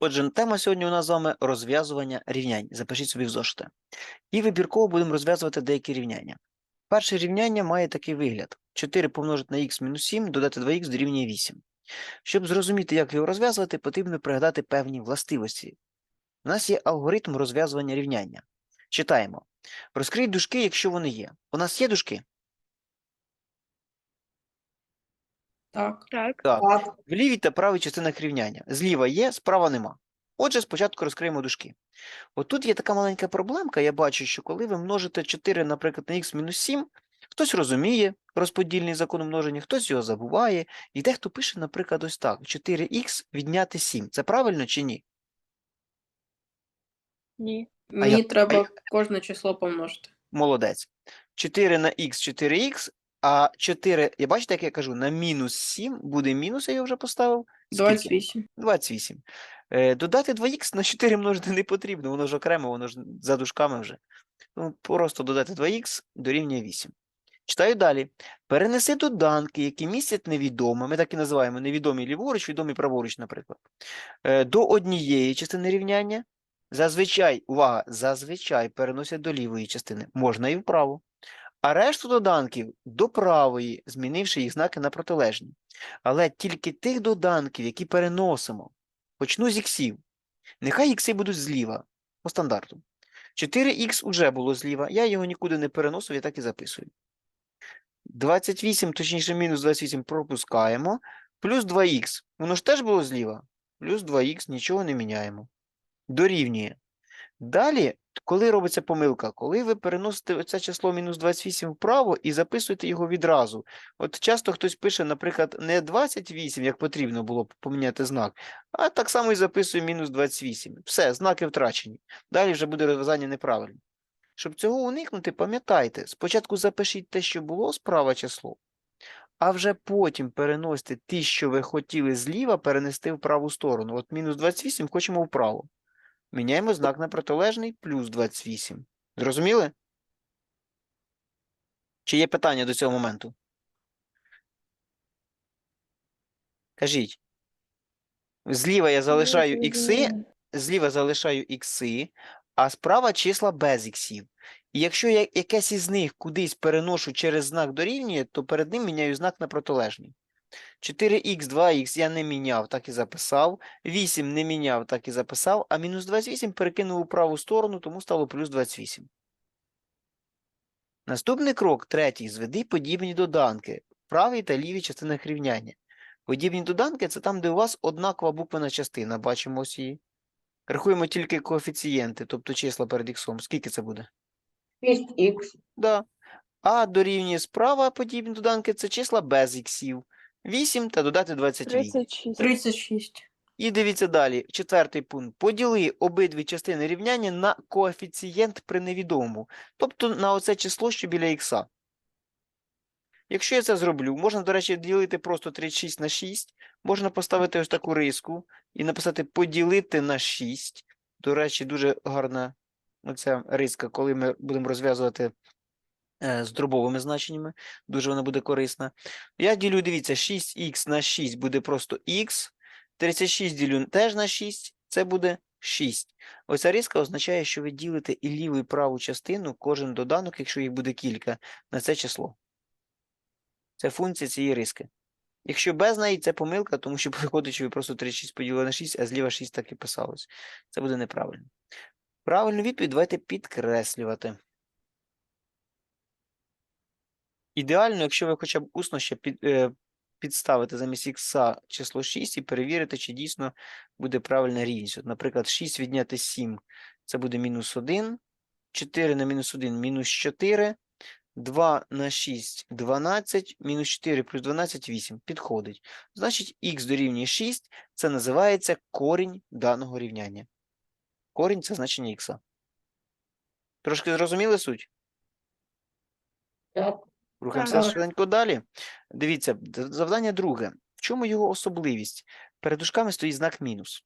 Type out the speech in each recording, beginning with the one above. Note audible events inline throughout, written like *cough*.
Отже, тема сьогодні у нас з вами розв'язування рівнянь. Запишіть собі в зошити. І вибірково будемо розв'язувати деякі рівняння. Перше рівняння має такий вигляд: 4 помножити на х мінус 7, додати 2х дорівнює 8. Щоб зрозуміти, як його розв'язувати, потрібно пригадати певні властивості. У нас є алгоритм розв'язування рівняння. Читаємо. Розкрий дужки, якщо вони є. У нас є дужки? Так. Так. Так. Так. В лівій та правій частинах рівняння. Зліва є, справа нема. Отже, спочатку розкриємо дужки. От тут є така маленька проблемка. Я бачу, що коли ви множите 4, наприклад, на х мінус 7, хтось розуміє розподільний закон множення, хтось його забуває. І дехто пише, наприклад, ось так: 4х відняти 7. Це правильно чи ні? Ні. Мені я- а треба я- кожне число помножити. Молодець. 4 на х 4х, а 4, я бачите, як я кажу, на мінус 7 буде мінус, я його вже поставив. 28. 28. Е, додати 2х на 4 множити *laughs* не потрібно, воно ж окремо, воно ж за дужками вже. Ну, просто додати 2х дорівнює 8. Читаю далі. Перенеси доданки, які містять невідоме, ми так і називаємо невідомі ліворуч, відомі праворуч, наприклад, е, до однієї частини рівняння. Зазвичай, увага, зазвичай переносять до лівої частини, можна і вправо. А решту доданків до правої, змінивши їх знаки на протилежні. Але тільки тих доданків, які переносимо. Почну з іксів. Нехай ікси будуть зліва, по стандарту. 4х уже було зліва, я його нікуди не переносив, я так і записую. 28, точніше, мінус 28 пропускаємо. Плюс 2х. Воно ж теж було зліва. Плюс 2х, нічого не міняємо. Дорівнює. Далі, коли робиться помилка, коли ви переносите це число мінус 28 вправо і записуєте його відразу. От часто хтось пише, наприклад, не 28, як потрібно було б поміняти знак, а так само і записує мінус 28. Все, знаки втрачені. Далі вже буде розв'язання неправильне. Щоб цього уникнути, пам'ятайте, спочатку запишіть те, що було справа число, а вже потім переносите ті, що ви хотіли зліва, перенести в праву сторону. От мінус 28 хочемо вправо. Міняємо знак на протилежний плюс 28. Зрозуміли? Чи є питання до цього моменту? Кажіть. Зліва я залишаю ікси, зліва залишаю ікси, а справа числа без іксів. І якщо я якесь із них кудись переношу через знак дорівнює, то перед ним міняю знак на протилежний. 4х, 2х я не міняв, так і записав. 8 не міняв, так і записав, а мінус 28 перекинув у праву сторону, тому стало плюс 28. Наступний крок, третій, зведи подібні доданки в правій та лівій частинах рівняння. Подібні доданки це там, де у вас однакова буквена частина, бачимо ось її. Рахуємо тільки коефіцієнти, тобто числа перед іксом. Скільки це буде? 6х. Да. А дорівнює справа подібні доданки це числа без іксів. 8 та додати 28. 36. 36. І дивіться далі. Четвертий пункт. Поділи обидві частини рівняння на коефіцієнт при невідомому. Тобто на оце число, що біля ікса. Якщо я це зроблю, можна, до речі, ділити просто 36 на 6. Можна поставити ось таку риску і написати поділити на 6. До речі, дуже гарна оця риска, коли ми будемо розв'язувати з дробовими значеннями. Дуже вона буде корисна. Я ділю, дивіться, 6х на 6 буде просто х. 36 ділю теж на 6, це буде 6. Оця риска означає, що ви ділите і ліву, і праву частину, кожен доданок, якщо їх буде кілька, на це число. Це функція цієї риски. Якщо без неї, це помилка, тому що *laughs* що ви просто 36 поділили на 6, а зліва 6 так і писалось. Це буде неправильно. Правильну відповідь давайте підкреслювати. Ідеально, якщо ви хоча б усно ще під, е, підставити замість х число 6 і перевірити, чи дійсно буде правильна рівність. От, наприклад, 6 відняти 7 це буде мінус 1, 4 на мінус 1 мінус 4, 2 на 6 12, мінус 4 плюс 12 8. Підходить. Значить, х дорівнює 6, це називається корінь даного рівняння. Корінь це значення х. Трошки зрозуміли суть? Так. Рухаємося швиденько далі. Дивіться, завдання друге. В чому його особливість? Перед дужками стоїть знак мінус.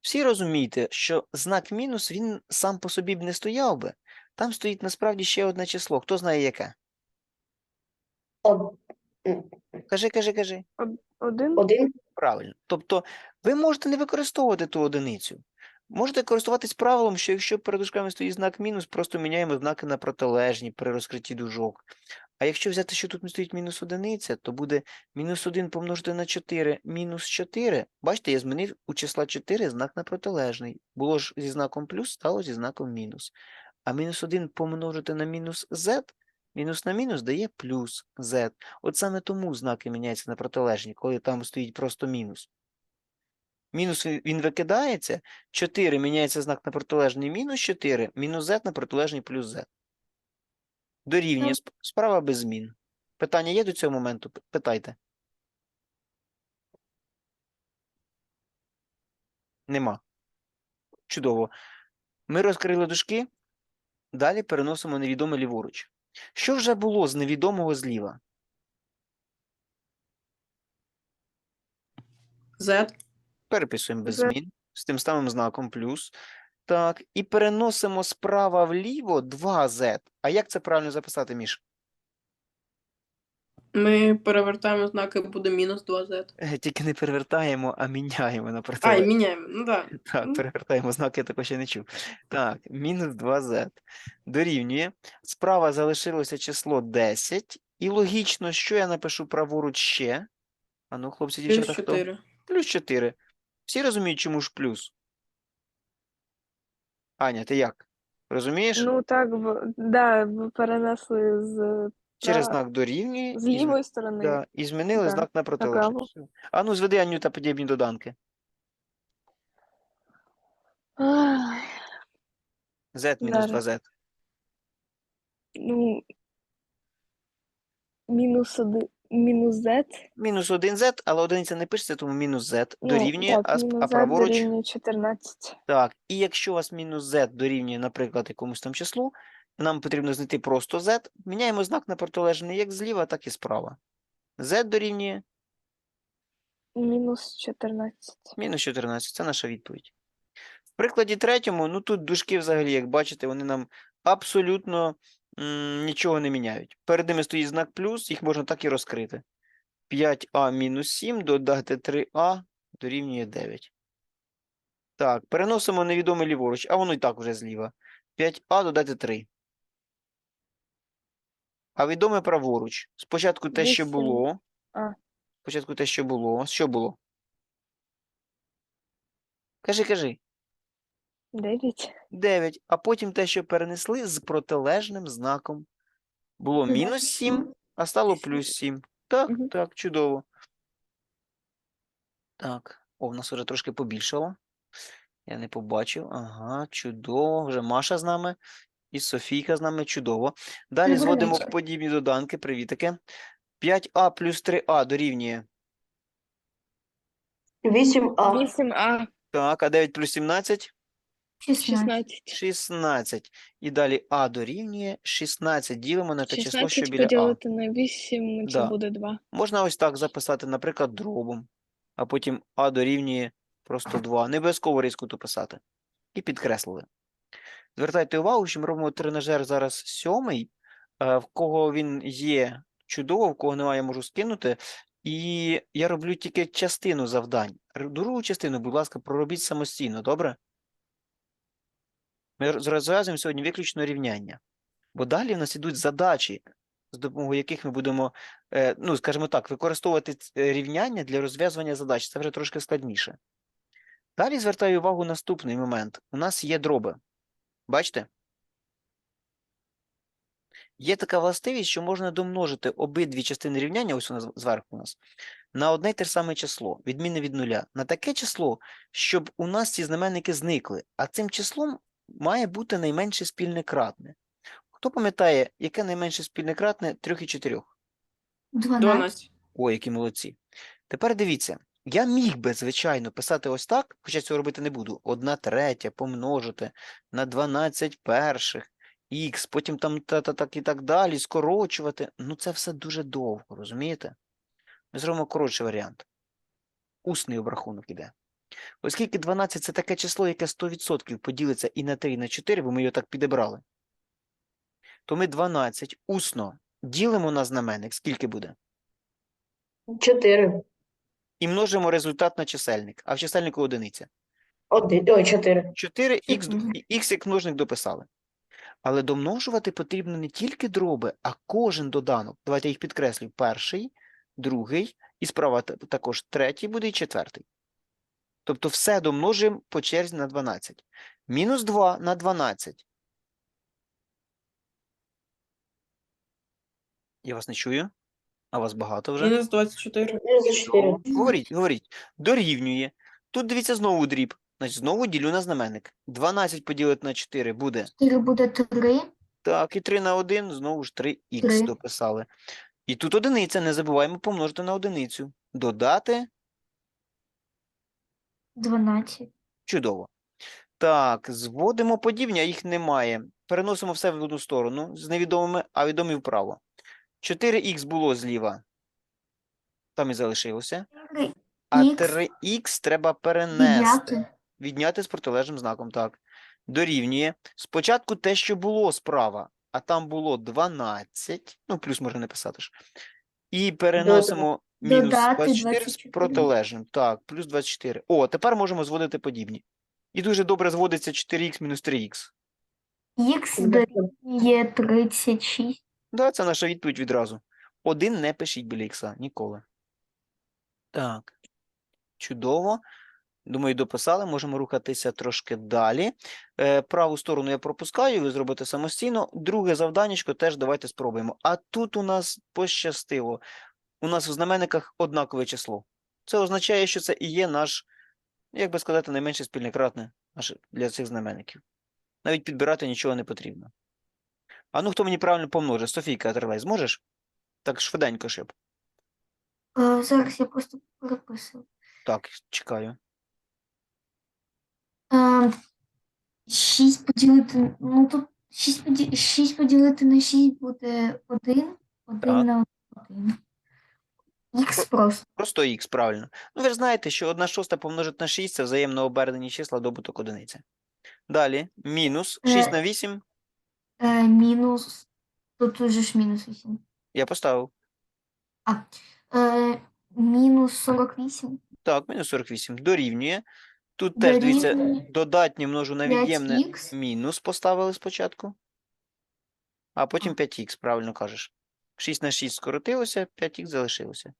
Всі розумієте, що знак мінус він сам по собі б не стояв би. Там стоїть насправді ще одне число. Хто знає яке? Од- Кажи, кажи, кажи. Один. Один. Правильно. Тобто Ви можете не використовувати ту одиницю. Можете користуватись правилом, що якщо перед дужками стоїть знак мінус, просто міняємо знаки на протилежні при розкритті дужок. А якщо взяти, що тут не стоїть мінус одиниця, то буде мінус 1 помножити на 4 мінус 4. Бачите, я змінив у числа 4 знак на протилежний. Було ж зі знаком плюс, стало зі знаком мінус. А мінус 1 помножити на мінус z, мінус на мінус дає плюс z. От саме тому знаки міняються на протилежні, коли там стоїть просто мінус. Мінус він викидається, 4 міняється знак на протилежний мінус 4, мінус z на протилежний плюс z. Дорівнює сп- справа без змін. Питання є до цього моменту? Питайте. Нема. Чудово. Ми розкрили дужки, далі переносимо невідоме ліворуч. Що вже було з невідомого зліва? Z. Переписуємо без змін з тим самим знаком плюс. Так, і переносимо справа вліво 2z. А як це правильно записати, Міш? Ми перевертаємо знаки, буде мінус 2Z. Е, Тільки не перевертаємо, а міняємо на А, і міняємо. Ну так. Так, перевертаємо знаки, я такого ще не чув. Так, мінус 2z. Дорівнює. Справа залишилося число 10. І логічно, що я напишу праворуч ще? А ну, хлопці, Плюс дівчата, хто? Плюс 4. Всі розуміють, чому ж плюс? Аня, ти як? Розумієш? Ну так, в- да, перенесли з, Через да, знак дорівнює з і, зм- лівої сторони. да, і змінили да, знак на протилежний. А ну, зведи Аню та подібні доданки. Ай, Z мінус Зараз. 2z. ну, мінус один, мінус z. Мінус 1z, але одиниця не пишеться, тому мінус z Ну, дорівнює, так, а, мінус а z праворуч дорівнює 14. Так, і якщо у вас мінус z дорівнює, наприклад, якомусь там числу, нам потрібно знайти просто z, міняємо знак на протилежний як зліва, так і справа. z дорівнює Мінус 14. мінус 14. Це наша відповідь. В прикладі третьому, ну тут дужки взагалі, як бачите, вони нам абсолютно нічого не міняють. Перед ними стоїть знак плюс, їх можна так і розкрити. 5а мінус 7 додати 3а дорівнює 9. Так, переносимо невідоме ліворуч, а воно і так уже зліва. 5а додати 3. А відоме праворуч. Спочатку те, що було. Спочатку те, що було. Що було? Кажи, кажи. 9. 9. А потім те, що перенесли з протилежним знаком. Було мінус 7, а стало плюс 7. Так, Мгм. так, чудово. Так. О, в нас вже трошки побільшало. Я не побачив. Ага, чудово. Вже Маша з нами. І Софійка з нами. Чудово. Далі Добрий зводимо вечір. подібні доданки. Привітики. 5а плюс 3а дорівнює. 8А. 8а. Так, а 9 плюс 17? 16. 16. І далі а дорівнює 16. Ділимо на те число, що 16 біля а. поділити на 8, це Да. буде 2. Можна ось так записати, наприклад, дробом, а потім а дорівнює просто 2. Не обов'язково різко ту писати. І підкреслили. Звертайте увагу, що ми робимо тренажер зараз сьомий. е, В кого він є чудово, в кого немає, я можу скинути. І я роблю тільки частину завдань. Р- Другу частину, будь ласка, проробіть самостійно, добре? Ми розв'язуємо сьогодні виключно рівняння. Бо далі в нас ідуть задачі, з допомогою яких ми будемо, е, ну, скажімо так, використовувати е, рівняння для розв'язування задач. Це вже трошки складніше. Далі звертаю увагу наступний момент. У нас є дроби. Бачите? Є така властивість, що можна домножити обидві частини рівняння, ось вона з- зверху у нас, на одне й те ж саме число, відмінне від нуля, на таке число, щоб у нас ці знаменники зникли, а цим числом має бути найменше спільне кратне. Хто пам'ятає, яке найменше спільне кратне 3 і 4? 12. Ой, які молодці. Тепер дивіться, я міг би, звичайно, писати ось так, хоча цього робити не буду. Одна третя помножити на 12 перших, х, потім там та, та, так і так далі, скорочувати. Ну, це все дуже довго, розумієте? Ми зробимо коротший варіант. Усний обрахунок іде. Оскільки 12 це таке число, яке 100% поділиться і на 3, і на 4, бо ми його так підібрали, то ми 12 усно ділимо на знаменник. Скільки буде? 4. і множимо результат на чисельник, а в чисельнику одиниця. Один, ой, чотири. 4 х, х як множник дописали. Але домножувати потрібно не тільки дроби, а кожен доданок. Давайте я їх підкреслю. Перший, другий, і справа також третій буде і четвертий. Тобто все домножуємо по черзі на 12. Мінус 2 на 12. Я вас не чую. А вас багато вже. Мінус 24. Говоріть, говоріть. Дорівнює. Тут дивіться знову дріб. Значить, знову ділю на знаменник. 12 поділити на 4 буде 4 буде 3, Так, і 3 на 1, знову ж 3х Три. дописали. І тут одиниця, не забуваємо помножити на одиницю. Додати 12. чудово. Так, зводимо подібні, а їх немає. Переносимо все в одну сторону з невідомими, а відомі вправо. 4х було зліва. Там і залишилося. А 3х треба перенести. Відняти. Відняти з протилежним знаком, так. Дорівнює. Спочатку те, що було справа, а там було 12, ну, плюс можна не писати ж. І переносимо мінус Додати 24 з 24. протилежним. Так, плюс 24. О, тепер можемо зводити подібні. І дуже добре зводиться 4х мінус 3х. Х дорівнює 36. Да, це наша відповідь відразу. Один не пишіть біля ікса, ніколи. Так. Чудово. Думаю, дописали, можемо рухатися трошки далі. Е, праву сторону я пропускаю, ви зробите самостійно. Друге завданнячко теж давайте спробуємо. А тут у нас пощастило. У нас в знаменниках однакове число. Це означає, що це і є наш, як би сказати, найменше спільне кратне для цих знаменників. Навіть підбирати нічого не потрібно. А ну, хто мені правильно помножить? Софійка Терлей, зможеш? Так швиденько щоб. Зараз я просто переписую. Так, чекаю. Е, 6 поділити, ну тут 6, поді... 6 поділити на 6 буде 1, 1 Так. на 1. Х просто. Просто х, правильно. Ну, ви ж знаєте, що 1 шоста помножити на 6 це взаємно обернені числа добуток одиниці. Далі, мінус 6 Е. на 8 Е, мінус, тут уже ж мінус 8. я поставив. Е, мінус 48. Так, мінус 48 дорівнює. Тут теж, дивіться, Дорівнює додатнє множу на від'ємне 5х. мінус поставили спочатку. А потім 5х, правильно кажеш. 6 на 6 скоротилося, 5х залишилося.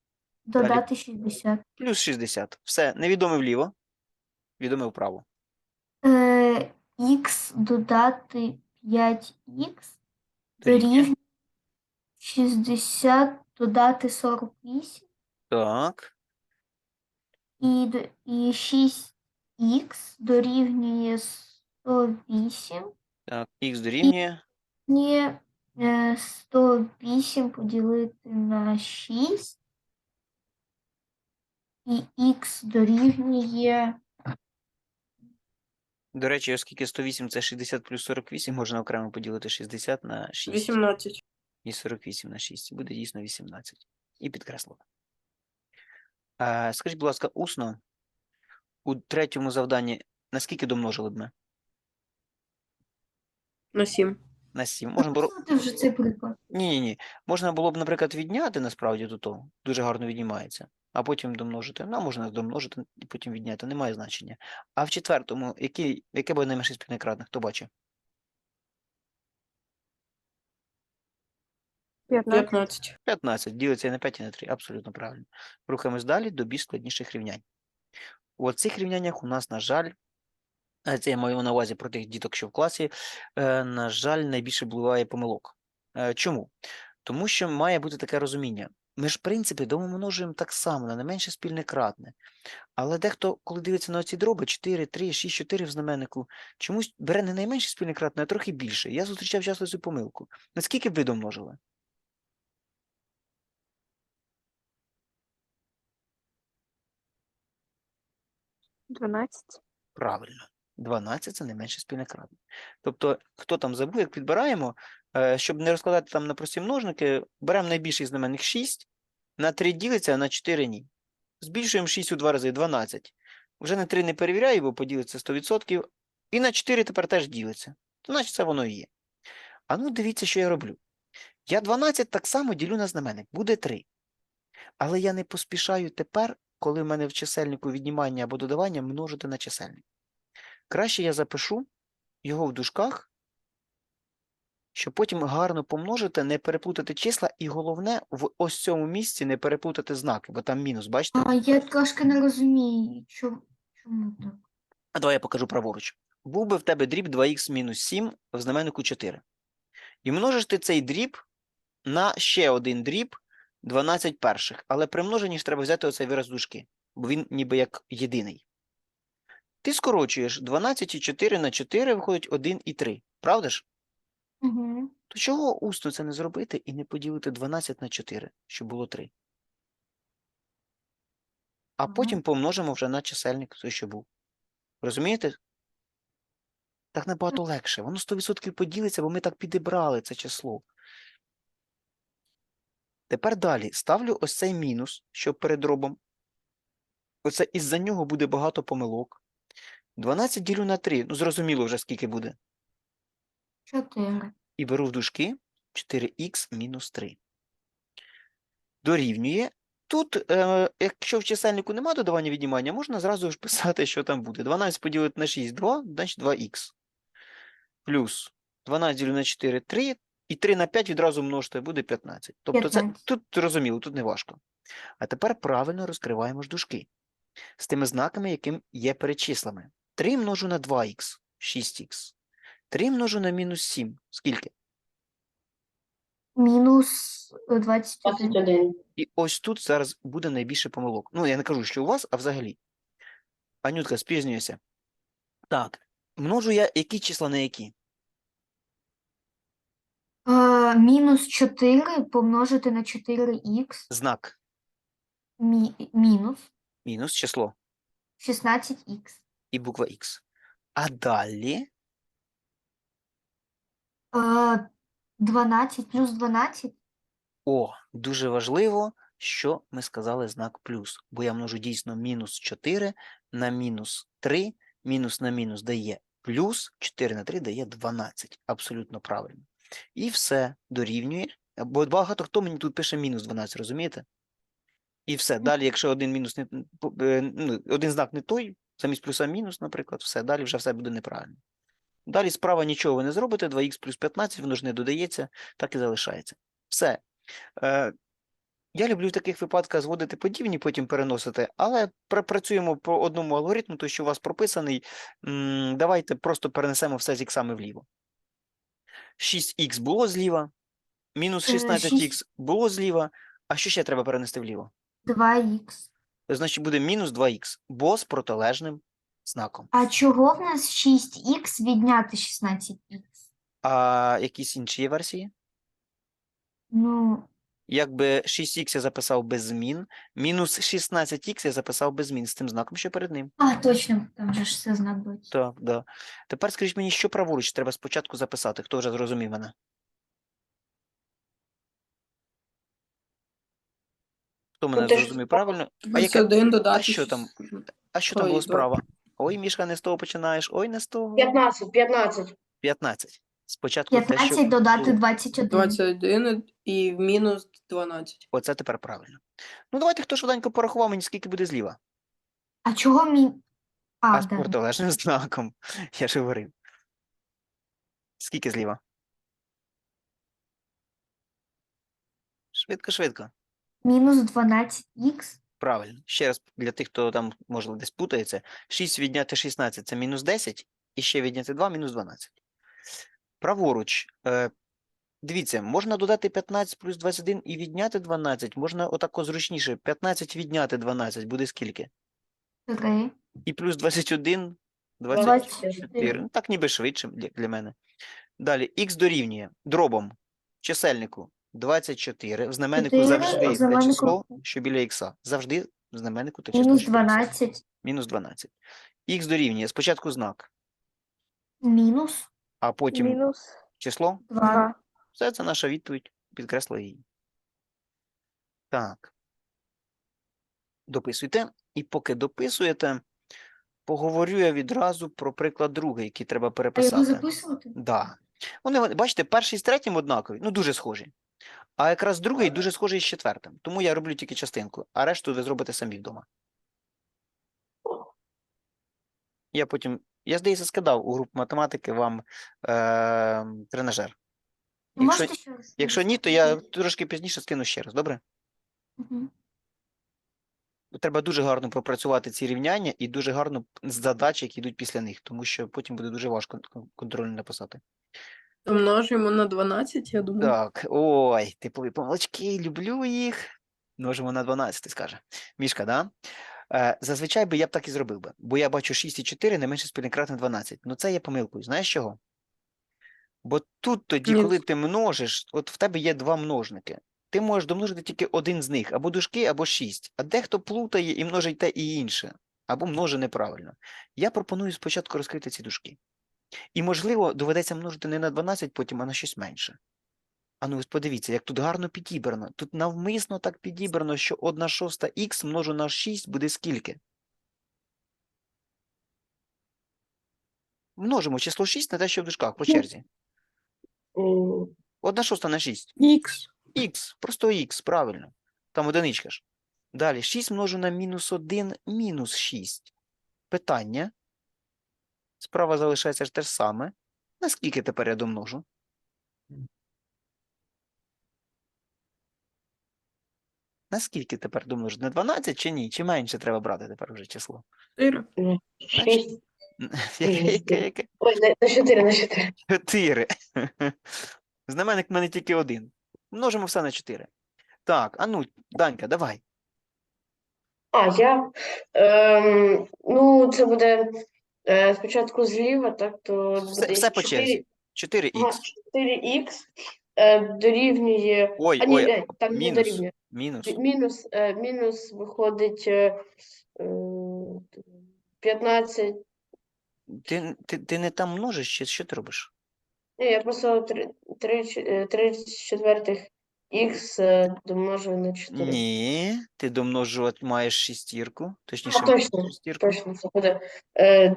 Додати 60. Плюс 60. Все, невідоме вліво, відоме вправо. Е, х додати 5х Дорівнює. дорівнює 60 додати 48 Так, і, і 6х дорівнює 108. так, х дорівнює. Е, 108 поділити на 6. І х дорівнює До речі, оскільки 108 це 60 плюс 48, можна окремо поділити 60 на 6 18. і 48 на 6. Буде дійсно 18. І підкреслено. Е, скажіть, будь ласка, усно, у третьому завданні наскільки домножили б ми? На 7. На 7. Можна було... Це вже цей приклад. Ні, ні, ні. Можна було б, наприклад, відняти насправді до того. Дуже гарно віднімається. А потім домножити. Ну, можна домножити і потім відняти, немає значення. А в четвертому, який, яке буде найменше спільне кратне? Хто бачить? 15. 15. 15. Ділиться на 5 і на 3. Абсолютно правильно. Рухаємось далі до більш складніших рівнянь. У цих рівняннях у нас, на жаль, це я маю на увазі про тих діток, що в класі, е, на жаль, найбільше буває помилок. Е, Чому? Тому що має бути таке розуміння. Ми ж, в принципі, домножуємо так само на найменше спільне кратне. Але дехто, коли дивиться на ці дроби 4, 3, 6, 4 в знаменнику, чомусь бере не найменше спільне кратне, а трохи більше. Я зустрічав часто цю помилку. Наскільки б ви домножили? Дванадцять. Правильно. 12 це найменше спільне кратне. Тобто, хто там забув, як підбираємо, е, щоб не розкладати там на прості множники, беремо найбільший знаменник 6, на 3 ділиться, а на 4 ні. Збільшуємо 6 у 2 рази 12. Вже на 3 не перевіряю, бо поділиться 100%. І на 4 тепер теж ділиться. То значить це воно і є. А ну дивіться, що я роблю. Я 12 так само ділю на знаменник, буде 3. Але я не поспішаю тепер коли в мене в чисельнику віднімання або додавання множити на чисельник. Краще я запишу його в дужках, щоб потім гарно помножити, не переплутати числа, і головне, в ось цьому місці не переплутати знаки, бо там мінус, бачите? А я трошки не розумію, чому, так. А давай я покажу праворуч. Був би в тебе дріб 2х мінус 7 в знаменнику 4. І множиш ти цей дріб на ще один дріб 12 перших. Але при множенні ж треба взяти оцей вираз дужки, бо він ніби як єдиний. Ти скорочуєш 12 і 4 на 4 виходить 1 і 3. Правда ж? Угу. То чого усно це не зробити і не поділити 12 на 4, щоб було 3? А Ага. потім помножимо вже на чисельник той, що був. Розумієте? Так набагато легше. Воно 100% поділиться, бо ми так підібрали це число. Тепер далі ставлю ось цей мінус, що перед дробом. Оце із-за нього буде багато помилок. 12 ділю на 3. Ну, зрозуміло вже, скільки буде. 4. І беру в дужки 4х мінус 3. Дорівнює. Тут, е, якщо в чисельнику немає додавання віднімання, можна зразу ж писати, що там буде. 12 поділити на 6 – 2, значить 2х. Плюс 12 ділю на 4 – 3. І 3 на 5 відразу множити, буде 15. Тобто це, 15. тут зрозуміло, тут не важко. А тепер правильно розкриваємо ж дужки. З тими знаками, яким є перед числами. 3 множу на 2х – 6х. 3 множу на мінус 7 – скільки? Мінус е, 21. 21. І ось тут зараз буде найбільше помилок. Ну, я не кажу, що у вас, а взагалі. Анютка, спізнюється. Так, множу я які числа на які? Е, мінус 4 помножити на 4х Знак. мі, мінус Мінус число 16х. І буква Х. А далі Е, 12 плюс 12. О, дуже важливо, що ми сказали знак плюс, бо я множу дійсно мінус 4 на мінус 3, мінус на мінус дає плюс, 4 на 3 дає 12. Абсолютно правильно. І все дорівнює. Бо багато хто мені тут пише мінус 12, розумієте? І все. Далі, якщо один мінус не е, ну, один знак не той, замість плюса мінус, наприклад, все, далі вже все буде неправильно. Далі справа нічого ви не зробите, 2х плюс 15, воно ж не додається, так і залишається. Все. Е, я люблю в таких випадках зводити подібні, потім переносити, але працюємо по одному алгоритму, той, що у вас прописаний. Давайте просто перенесемо все з іксами вліво. 6х було зліва, мінус Е, 16х було зліва. А що ще треба перенести вліво? 2х. Значить, буде мінус 2х, бо з протилежним знаком. А чого в нас 6х відняти 16х? А якісь інші є версії? Ну, Якби 6х я записав без змін, мінус 16х я записав без змін з тим знаком, що перед ним. а, точно, там же ж все знак буде. Так, да. Тепер скажіть мені, що праворуч треба спочатку записати, хто вже зрозумів мене? Хто мене ти зрозумів правильно? А, яке, 21 додати. що там? а що там Ой, було справа? Ой, Мішка, не з того починаєш, ой, не з того. 15, 15. 15. Спочатку те, що додати 21. 21 і мінус 12. Оце тепер правильно. Ну, давайте хто швиденько порахував мені, скільки буде зліва. А чого мі... А, А з протилежним знаком. Я ж говорив. Скільки зліва? Швидко, швидко. Мінус 12х. Правильно. Ще раз для тих, хто там, може, десь путається. 6 відняти 16 – це мінус 10, і ще відняти 2 – мінус 12. Праворуч. Е, дивіться, можна додати 15 плюс 21 і відняти 12. Можна отако зручніше. 15 відняти 12 буде скільки? 3. І плюс 21 – 20. 24. Ну, так ніби швидше для мене. Далі, х дорівнює дробом чисельнику 24, в знаменнику Чотири, завжди в те знаменнику- число, що біля х. Завжди в знаменнику те число, Мінус що біля ікса. 12. Мінус 12. Х дорівнює спочатку знак, Мінус а потім Мінус число. 2. 2. Все це наша відповідь. Підкреслили її. Так. Дописуйте. І поки дописуєте, поговорю я відразу про приклад другий, який треба А його переписати. записувати? Да. Вони, вони- бачите, перший з третім однакові, ну дуже схожі. А якраз другий дуже схожий з четвертим. Тому я роблю тільки частинку, а решту ви зробите самі вдома. Я потім, я здається, скидав у групу математики вам е, тренажер. Ну, якщо, ще якщо ні, то я трошки пізніше скину ще раз, добре? Мгм. Треба дуже гарно пропрацювати ці рівняння і дуже гарно задачі, які йдуть після них, тому що потім буде дуже важко контроль написати. Домножимо на 12, я думаю. Так, ой, типові помилочки, люблю їх. Множимо на 12, скаже. Мішка, да? Е, зазвичай би я б так і зробив би, бо я бачу 6 і 4 не менше спільний крат на 12. Ну це є помилкою. Знаєш чого? Бо тут тоді, Ні, коли ти множиш, от в тебе є два множники. Ти можеш домножити тільки один з них, або дужки, або 6. А дехто плутає і множить те і інше, або множить неправильно. Я пропоную спочатку розкрити ці дужки. І, можливо, доведеться множити не на 12 потім, а на щось менше. А ну подивіться, як тут гарно підібрано. Тут навмисно так підібрано, що 1 шоста х множу на 6 буде скільки? Множимо число 6 на те, що в дужках по черзі. М, 1 шоста на 6. Х. Х, просто х, правильно. Там одиничка ж. Далі 6 множу на мінус 1 мінус 6. Питання. Справа залишається ж те ж саме. Наскільки тепер я домножу? Наскільки тепер домножу? На 12 чи ні? Чи менше треба брати тепер вже число? 4. Шість. *laughs* Яке, яке, яке? Ой, на- на чотири, на чотири. 4. *laughs* Знаменник в мене тільки один. Множимо все на 4. Так, а ну, Данька, давай. А, я. Ем, ну, це буде е, спочатку зліва, так, то Все, буде все по черзі. 4х. 4х е, дорівнює. Ой, а, ні, ой, там не мінус. дорівнює. Мінус. Мінус, е, мінус виходить е, е, 15. Ти, ти, ти не там множиш, чи що ти робиш? Ні, я просто 3, 3, 3 четвертих х е, домножую на 4. Ні, ти домножувати маєш шістірку, точніше, А, мінус точно, шістірку. точно, це буде е,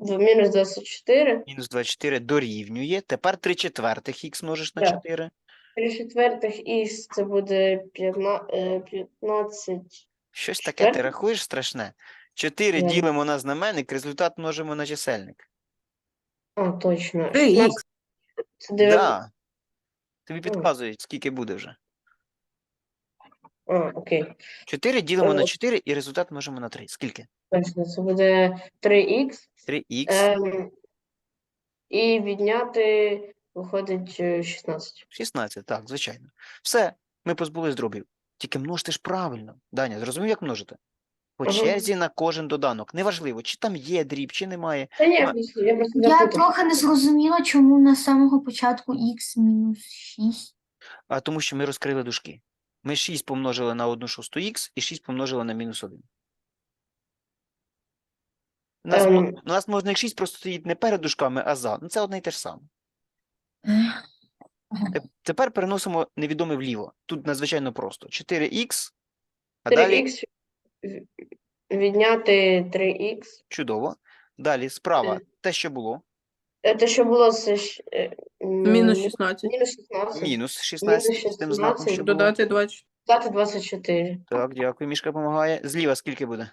д- мінус 24. Мінус 24 дорівнює. Тепер 3 четвертих х множиш на Так. 4. 3 четвертих х це буде 15, е, 15. Щось таке ти Четвертих? рахуєш страшне. 4 Ні. ділимо на знаменник, результат множимо на чисельник. А, точно. 3х. 16, Це 9. Да. Тобі підказують, скільки буде вже. А, окей. 4 ділимо на Е. 4 і результат множимо на 3. Скільки? Точно, це буде 3х. 3х. Ем, і відняти виходить е, 16. 16, так, звичайно. Все, ми позбулись дробів. Тільки множте ж правильно. Даня, зрозумів, як множити? По Ага. черзі на кожен доданок. Неважливо, чи там є дріб, чи немає. Та ні, я просто, я просто Я трохи не зрозуміла, чому на самого початку х мінус 6. А тому що ми розкрили дужки. Ми 6 помножили на 1 шосту х і 6 помножили на мінус 1. У нас, Ем. у нас можна як 6 просто стоїть не перед дужками, а за. Ну це одне і те ж саме. Тепер переносимо невідоме вліво. Тут надзвичайно просто. 4х, а далі 3х відняти 3х. чудово. Далі справа Е. те, що було. Е, Те, що було, це ж, е, Мінус 16. мінус 16. Мінус 16 тим знаком, що. Додати 20. Дати 24. Так, дякую. Мішка допомагає. Зліва скільки буде?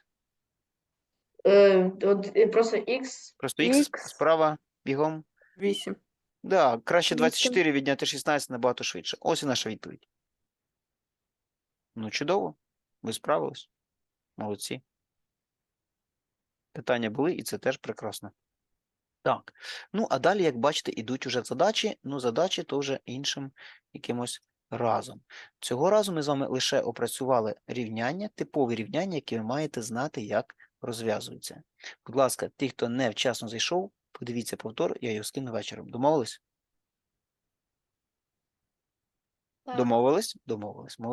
Е, от, просто х. Просто х, справа, бігом. 8. Да, краще Вісім. 24 відняти 16 набагато швидше. Ось і наша відповідь. Ну, чудово. Ви справились. Молодці. Питання були, і це теж прекрасно. Так. Ну, а далі, як бачите, ідуть уже задачі. Ну, задачі то вже іншим якимось разом. Цього разу ми з вами лише опрацювали рівняння, типові рівняння, які ви маєте знати, як розв'язуються. Будь ласка, ті, хто не вчасно зайшов, подивіться повтор, я його скину вечором. Домовились? Домовились? Домовились. Молодці.